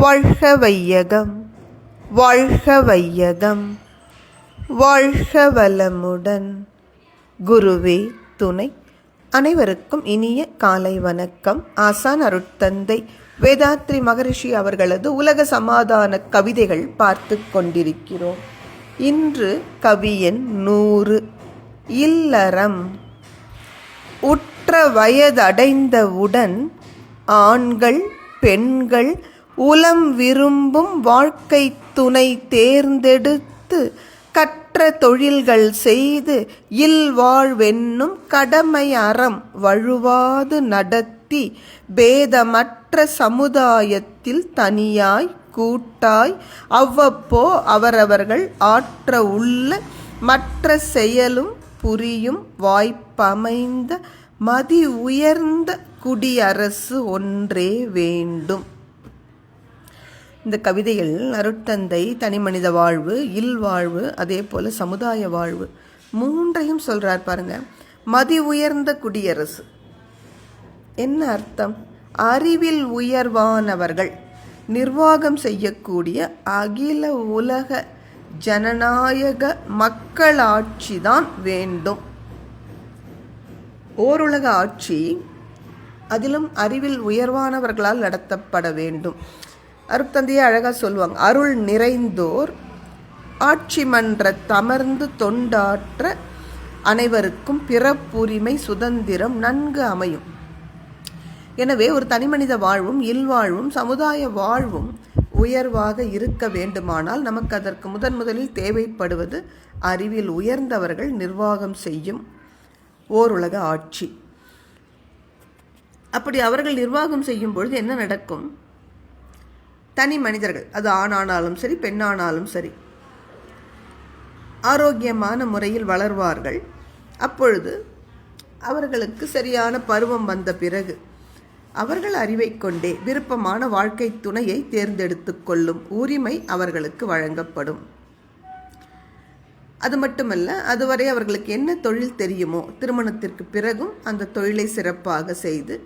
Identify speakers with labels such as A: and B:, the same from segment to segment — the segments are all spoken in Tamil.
A: வாழ்க வையகம் வாழ்க வையகம் வாழ்க வளமுடன் குருவே துணை. அனைவருக்கும் இனிய காலை வணக்கம். ஆசான் அருட்தந்தை வேதாத்ரி மகரிஷி அவர்களது உலக சமாதான கவிதைகள் பார்த்து கொண்டிருக்கிறோம். இன்று கவியன் நூறு. இல்லறம். உற்ற வயதடைந்தவுடன் ஆண்கள் பெண்கள் உலம் விரும்பும் வாழ்க்கை துணை தேர்ந்தெடுத்து கற்ற தொழில்கள் செய்து இல்வாழ்வென்னும் கடமை அறம் வழுவாது நடத்தி பேதமற்ற சமுதாயத்தில் தனியாய் கூட்டாய் அவ்வப்போ அவரவர்கள் ஆற்ற உள்ள மற்ற செயலும் புரியும் வாய்ப்பமைந்த மதி உயர்ந்த குடியரசு ஒன்றே வேண்டும். இந்த கவிதையில் அருட்தந்தை தனிமனித வாழ்வு இல்வாழ்வு அதே போல் சமுதாய வாழ்வு மூன்றையும் சொல்கிறார் பாருங்க. மதி உயர்ந்த குடியரசு. என்ன அர்த்தம்? அறிவில் உயர்வானவர்கள் நிர்வாகம் செய்யக்கூடிய அகில உலக ஜனநாயக மக்களாட்சி தான் வேண்டும். ஓருலக ஆட்சி அதிலும் அறிவில் உயர்வானவர்களால் நடத்தப்பட வேண்டும். அருட்தந்தையே அழகாக சொல்லுவாங்க. அருள் நிறைந்தோர் ஆட்சி மன்ற தமர்ந்து தொண்டாற்ற அனைவருக்கும் பிறப்புரிமை சுதந்திரம் நன்கு அமையும். எனவே ஒரு தனிமனித வாழ்வும் இல்வாழ்வும் சமுதாய வாழ்வும் உயர்வாக இருக்க வேண்டுமானால் நமக்கு அதற்கு முதன் முதலில் தேவைப்படுவது அறிவில் உயர்ந்தவர்கள் நிர்வாகம் செய்யும் ஓருலக ஆட்சி. அப்படி அவர்கள் நிர்வாகம் செய்யும் பொழுது என்ன நடக்கும்? தனி மனிதர்கள். அது ஆணானாலும் சரி பெண்ணானாலும் சரி. ஆரோக்கியமான முறையில் வளர்வார்கள். அப்பொழுது அவர்களுக்கு சரியான பருவம் வந்த பிறகு அவர்கள் அறிவை கொண்டே விருப்பமான வாழ்க்கை துணையை தேர்ந்தெடுத்து கொள்ளும் உரிமை அவர்களுக்கு வழங்கப்படும். அது மட்டுமல்ல அதுவரை அவர்களுக்கு என்ன தொழில் தெரியுமோ திருமணத்திற்கு பிறகும் அந்த தொழிலை சிறப்பாக செய்து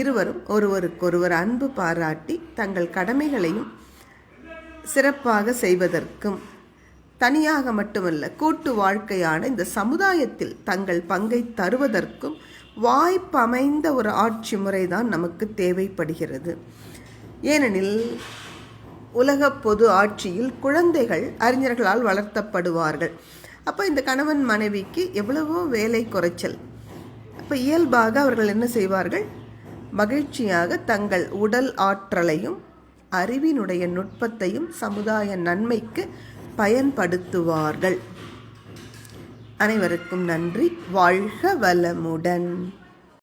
A: இருவரும் ஒருவருக்கொருவர் அன்பு பாராட்டி தங்கள் கடமைகளையும் சிறப்பாக செய்வதற்கும் தனியாக மட்டுமல்ல கூட்டு வாழ்க்கையான இந்த சமுதாயத்தில் தங்கள் பங்கை தருவதற்கும் வாய்ப்பமைந்த ஒரு ஆட்சி முறைதான் நமக்கு தேவைப்படுகிறது. ஏனெனில் உலக பொது ஆட்சியில் குழந்தைகள் அறிஞர்களால் வளர்த்தப்படுவார்கள். அப்போ இந்த கணவன் மனைவிக்கு எவ்வளவோ வேலை குறைச்சல். அப்போ இயல்பாக அவர்கள் என்ன செய்வார்கள்? மகிழ்ச்சியாக தங்கள் உடல் ஆற்றலையும் அறிவினுடைய நுட்பத்தையும் சமுதாய நன்மைக்கு பயன்படுத்துவார்கள். அனைவருக்கும் நன்றி. வாழ்க வளமுடன்.